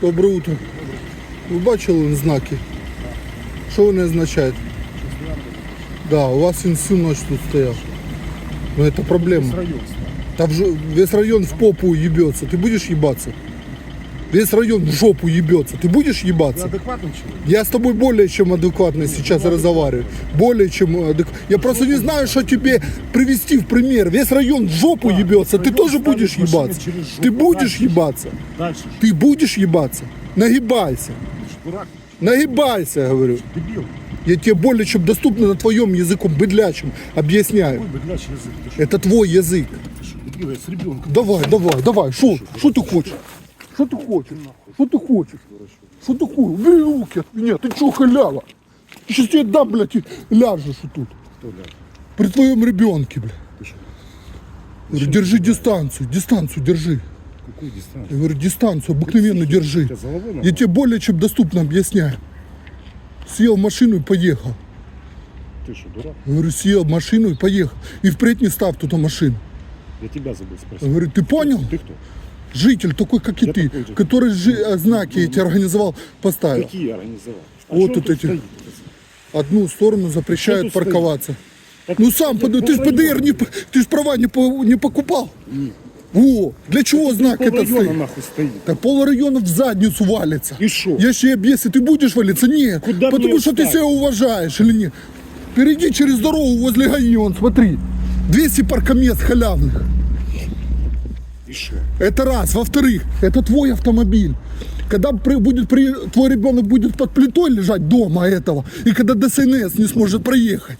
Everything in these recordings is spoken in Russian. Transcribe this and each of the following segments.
Доброе утро. Ви бачили знаки? Що вони означають? Да, у вас він всю ночь тут стояв. Ну это проблема. Там же весь район в попу ебется. Ты будешь ебаться? Весь район в жопу ебется. Ты будешь ебаться? адекватный человек? Я с тобой более чем адекватно сейчас разговариваю. Более чем адекватно. Я просто не знаю, что тебе привести в пример. Весь район в жопу ебется. Ты тоже будешь ебаться. Ты будешь ебаться. Дальше. Ты будешь ебаться. Нагибайся. Нагибайся, я говорю. дебил. Я тебе более чем доступно на твоем языком быдлячем объясняю. Язык. Это твой язык. ты что, дебил, я с ребенком. Давай, давай, давай. Что? Что ты хочешь? Что ты хочешь? Что ты хочешь? Что ты хочешь? Убери руки от меня. Ты чё, халява? Сейчас тебе дам, блядь, и ляжешь вот тут. Кто, блядь? При твоем ребенке, блядь. Ты что? Говорю, держи дистанцию, дистанцию держи. Какую дистанцию? Я говорю, дистанцию обыкновенно держи. Я тебе более чем доступно объясняю. Съел машину и поехал. Ты что, дурак? Я говорю, съел машину и поехал. И впредь не став туда машину. Я тебя забыл Я спросить. говорю, ты понял? Ты кто? Житель такой, как и Я ты, такой же. который а, знаки эти организовал, поставил. Какие организовал? А Вот что тут тут эти. стоит? Одну сторону запрещают Что тут парковаться. Так Ну сам, подумай, ты ж полрайона. ПДР не, п- ты ж права не, по- не покупал. Нет. Во, для чего знак это Полрайона стоит? нахуй стоит. Так пол района в задницу валится. И шо? Я ще объясню, ты будешь валиться? Нет. Куда Потому мне что ты встать? себя уважаешь или нет. Перейди через дорогу возле ГАИ, вон, смотри. 200 паркомест халявных. Что? Это раз. Во-вторых, это твой автомобиль. Когда при- будет при, твой ребенок будет под плитой лежать дома этого, и когда ДСНС не сможет проехать,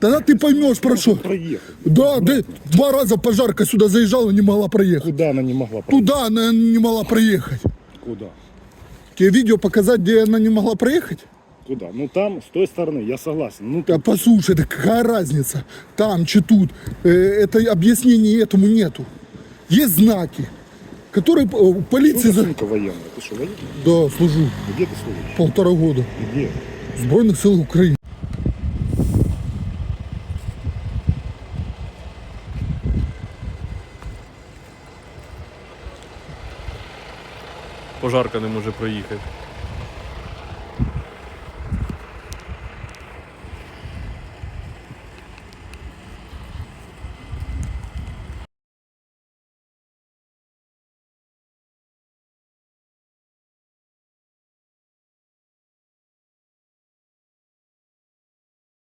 тогда ты поймешь, про что. Проехал. Да, да, два раза пожарка сюда заезжала, не могла проехать. Куда она не могла проехать? Туда она не могла проехать. Куда? Тебе видео показать, где она не могла проехать? Куда? Ну там, с той стороны, я согласен. Ну Да послушай, да какая разница? Там, че тут. Э, это объяснений этому нету. Есть знаки, которые э, у полиции... Что за за- сумка военная? Ты что, военный? Да, служу. Где ты служишь? Полтора года. Где? В Збройних сил України. Пожарка не може проїхати.